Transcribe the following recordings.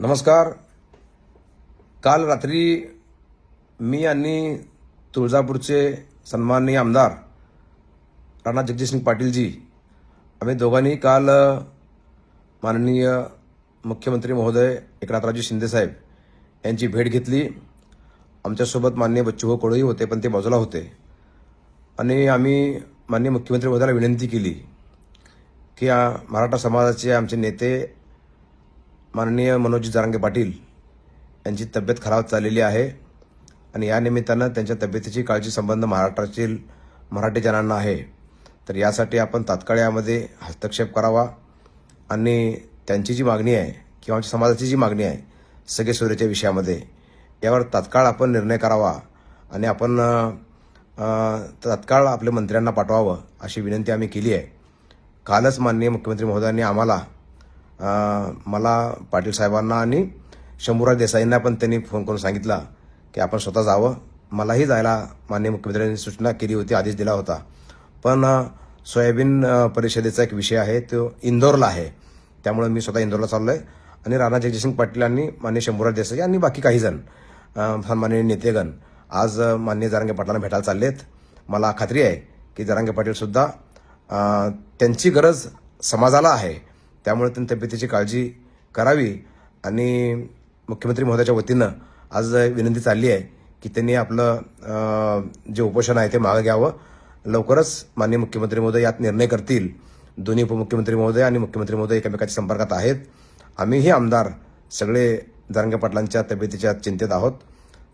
नमस्कार. काल रात्री मी आणि तुळजापूरचे सन्माननीय आमदार राणा जगजितसिंग पाटीलजी आम्ही दोघांनी काल माननीय मुख्यमंत्री महोदय एकनाथरावजी शिंदेसाहेब यांची भेट घेतली. आमच्यासोबत माननीय बच्चूभाऊ कोळही होते पण ते बाजूला होते. आणि आम्ही माननीय मुख्यमंत्री महोदयाला विनंती केली की मराठा समाजाचे आमचे नेते माननीय मनोज जारांगे पाटील यांची तब्येत खराब चाललेली आहे आणि या निमित्तानं त्यांच्या तब्येतीची काळजी संबंध महाराष्ट्रातील मराठी जनांना आहे. तर यासाठी आपण तात्काळ यामध्ये हस्तक्षेप करावा आणि त्यांची जी मागणी आहे किंवा आमच्या समाजाची जी मागणी आहे सगळे सोयीच्या विषयामध्ये यावर तात्काळ आपण निर्णय करावा आणि आपण तात्काळ आपल्या मंत्र्यांना पाठवावं अशी विनंती आम्ही केली आहे. कालच माननीय मुख्यमंत्री महोदयांनी आम्हाला मला पाटील साहेबांना आणि शंभूराज देसाईंना पण त्यांनी फोन करून सांगितला की आपण स्वतः जावं. मलाही जायला माननीय मुख्यमंत्र्यांनी सूचना केली होती आदेश दिला होता. पण सोयाबीन परिषदेचा एक विषय आहे तो इंदोरला आहे. त्यामुळे मी स्वतः इंदोरला चाललो आहे आणि राणा जगजितसिंग पाटील यांनी माननीय शंभूराज देसाई आणि बाकी काही जण अ, माननीय नेतेगण आज मान्य माननीय जरांगे पाटलांना भेटायला चाललेत. मला खात्री आहे की जरांगे पाटीलसुद्धा त्यांची गरज समाजाला आहे. त्यामुळे त्यांनी तब्येतीची काळजी करावी. आणि मुख्यमंत्री महोदयाच्या वतीनं आज विनंती चालली आहे की त्यांनी आपलं जे उपोषण आहे ते मागं घ्यावं. लवकरच माननीय मुख्यमंत्री महोदय यात निर्णय करतील. दोन्ही उपमुख्यमंत्री महोदय आणि मुख्यमंत्री महोदय एकमेकाच्या संपर्कात आहेत. आम्हीही आमदार सगळे जरांगे पाटलांच्या तब्येतीच्या चिंतेत आहोत.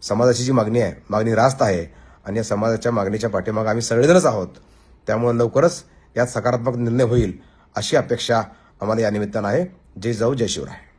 समाजाची जी मागणी आहे मागणी रास्त आहे आणि या समाजाच्या मागणीच्या पाठीमागं आम्ही सगळेजणच आहोत. त्यामुळे लवकरच यात सकारात्मक निर्णय होईल अशी अपेक्षा आम्हाला या निमित्तानं आहे. जय जाऊ जय शिवराय.